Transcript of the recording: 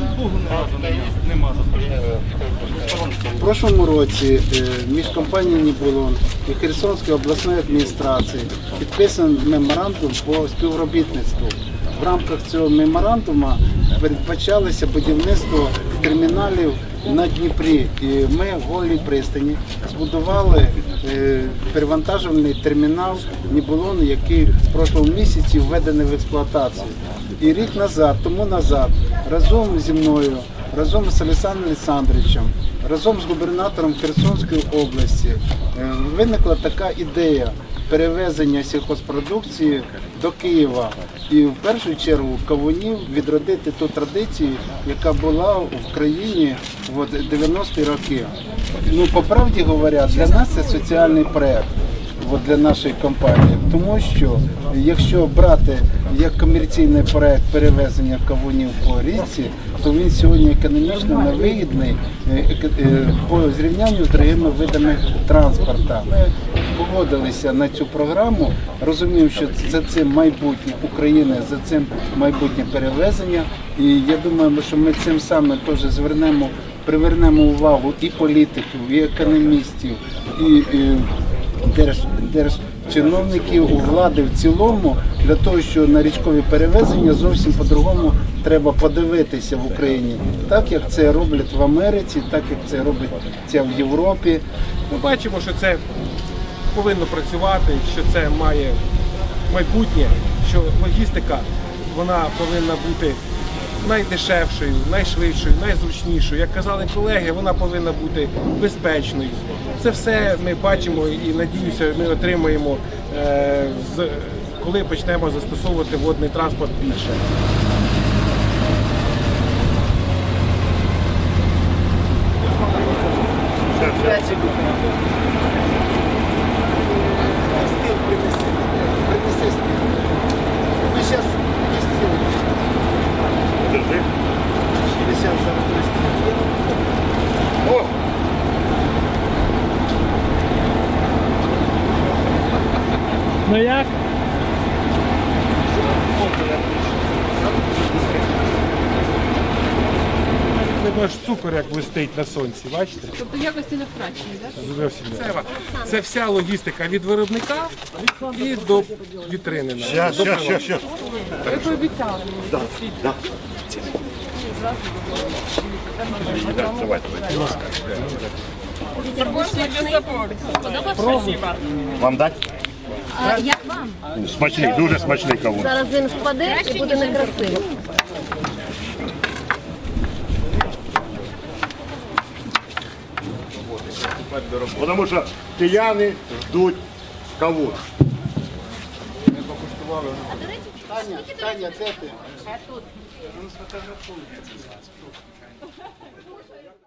Богу В прошлому році е, між компанією Нібулон і Херсонською обласною адміністрацією підписаний меморандум по співробітництву. В рамках цього меморандуму передбачалося будівництво терміналів на Дніпрі. І ми в Голій пристані збудували е, перевантажувальний термінал Нібулон, який в прошлому місяці введений в експлуатацію. І рік назад, тому назад, разом зі мною разом з Олександром Олександровичем, разом з губернатором Херсонської області е, виникла така ідея перевезення сільхозпродукції до Києва і в першу чергу кавунів відродити ту традицію, яка була в країні в 90-ті роки. Ну, по правді говоря, для нас це соціальний проект от для нашої компанії, тому що якщо брати як комерційний проект перевезення кавунів по річці, то він сьогодні економічно невигідний е, е, по зрівнянню з другими видами транспорту. Ми погодилися на цю програму, розуміємо, що за цим майбутнє України, за цим майбутнє перевезення. І я думаю, що ми цим саме теж звернемо, привернемо увагу і політиків, і економістів, і, і держ, держчиновників у влади в цілому для того, що на річкові перевезення зовсім по-другому треба подивитися в Україні, так як це роблять в Америці, так як це роблять це в Європі. Ми бачимо, що це повинно працювати, що це має майбутнє, що логістика вона повинна бути найдешевшою, найшвидшою, найзручнішою. Як казали колеги, вона повинна бути безпечною. Це все ми бачимо і надіюся, ми отримаємо, е, коли почнемо застосовувати водний транспорт більше. Ну як? Видно, аж цукор як блистить на сонці, бачите? Тобто якості не втрачені, так? Зовсім не. Це, це вся логістика від виробника і до вітрини. Щас, щас, щас, щас. Ви пообіцяли мені. Так, давай, давай. Вам дати? А як вам? Смачний, дуже смачний кавун. Зараз він впаде і буде некрасиво. Тому що кияни ждуть кавун. Таня, Таня, де ти? Тут.